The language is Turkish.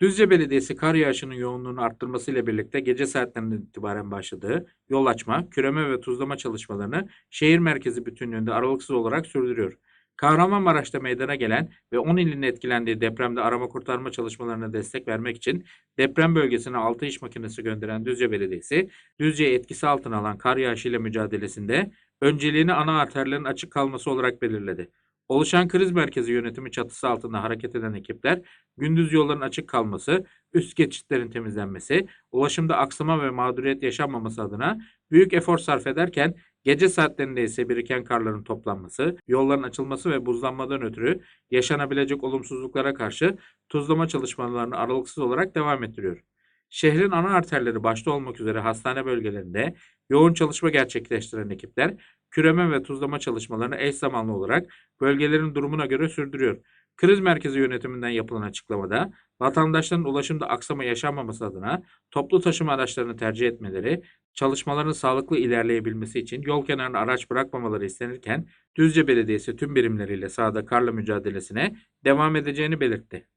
Düzce Belediyesi kar yağışının yoğunluğunu arttırmasıyla birlikte gece saatlerinden itibaren başladığı yol açma, küreme ve tuzlama çalışmalarını şehir merkezi bütünlüğünde aralıksız olarak sürdürüyor. Kahramanmaraş'ta meydana gelen ve 10 ilin etkilendiği depremde arama kurtarma çalışmalarına destek vermek için deprem bölgesine 6 iş makinesi gönderen Düzce Belediyesi, Düzce'yi etkisi altına alan kar yağışıyla mücadelesinde önceliğini ana arterlerin açık kalması olarak belirledi. Oluşan kriz merkezi yönetimi çatısı altında hareket eden ekipler, gündüz yolların açık kalması, üst geçitlerin temizlenmesi, ulaşımda aksama ve mağduriyet yaşanmaması adına büyük efor sarf ederken gece saatlerinde ise biriken karların toplanması, yolların açılması ve buzlanmadan ötürü yaşanabilecek olumsuzluklara karşı tuzlama çalışmalarını aralıksız olarak devam ettiriyor. Şehrin ana arterleri başta olmak üzere hastane bölgelerinde yoğun çalışma gerçekleştiren ekipler küreme ve tuzlama çalışmalarını eş zamanlı olarak bölgelerin durumuna göre sürdürüyor. Kriz merkezi yönetiminden yapılan açıklamada vatandaşların ulaşımda aksama yaşanmaması adına toplu taşıma araçlarını tercih etmeleri, çalışmaların sağlıklı ilerleyebilmesi için yol kenarına araç bırakmamaları istenirken Düzce Belediyesi tüm birimleriyle sahada karla mücadelesine devam edeceğini belirtti.